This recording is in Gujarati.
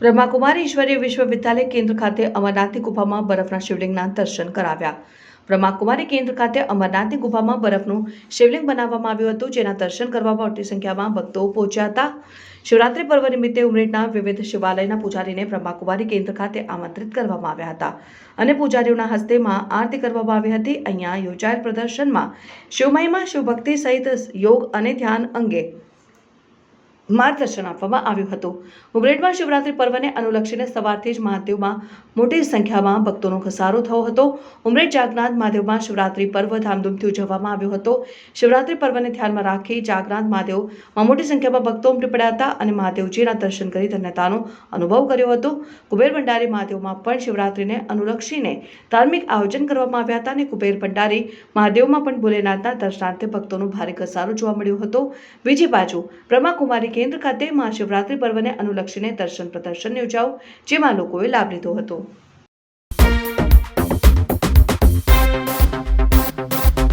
બ્રહ્માકુમારી ઈશ્વરીય વિશ્વવિદ્યાલય કેન્દ્ર ખાતે અમરનાથની ગુફામાં બરફના શિવલિંગના દર્શન કરાવ્યા. બ્રહ્માકુમારી કેન્દ્ર ખાતે અમરનાથની ગુફામાં બરફનું શિવલિંગ બનાવવામાં આવ્યું હતું, જેના દર્શન કરવા મોટી સંખ્યામાં ભક્તો પહોંચ્યા હતા. શિવરાત્રી પર્વ નિમિત્તે ઉમરેઠના વિવિધ શિવાલયના પૂજારીને બ્રહ્માકુમારી કેન્દ્ર ખાતે આમંત્રિત કરવામાં આવ્યા હતા અને પૂજારીઓના હસ્તે માં આરતી કરવામાં આવી હતી. અહીંયા યોજાયેલ પ્રદર્શનમાં શિવમયમાં શિવભક્તિ સહિત યોગ અને ધ્યાન અંગે માર્ગદર્શન આપવામાં આવ્યું હતું. ઉમરેઠમાં શિવરાત્રી પર્વને અનુલક્ષીને સવારથી જ મહાદેવમાં મોટી સંખ્યામાં ભક્તોનો ઘસારો થયો હતો. ઉમરેઠ જાગનાથ મહાદેવમાં શિવરાત્રી પર્વ ધામધૂમથી ઉજવવામાં આવ્યો હતો. શિવરાત્રી પર્વને ધ્યાનમાં રાખી જાગનાથ મહાદેવમાં મોટી સંખ્યામાં ભક્તો ઉમટી પડ્યા હતા અને મહાદેવજીના દર્શન કરી ધન્યતાનો અનુભવ કર્યો હતો. કુબેર ભંડારી મહાદેવમાં પણ શિવરાત્રીને અનુલક્ષીને ધાર્મિક આયોજન કરવામાં આવ્યા હતા અને કુબેર ભંડારી મહાદેવમાં પણ ભોલેનાથના દર્શનાર્થે ભક્તોનો ભારે ઘસારો જોવા મળ્યો હતો. બીજી બાજુ બ્રહ્માકુમારી કેન્દ્ર ખાતે મહાશિવરાત્રી પર્વને અનુલક્ષીને દર્શન પ્રદર્શન યોજાયું જેમાં લોકોએ લાભ લીધો હતો.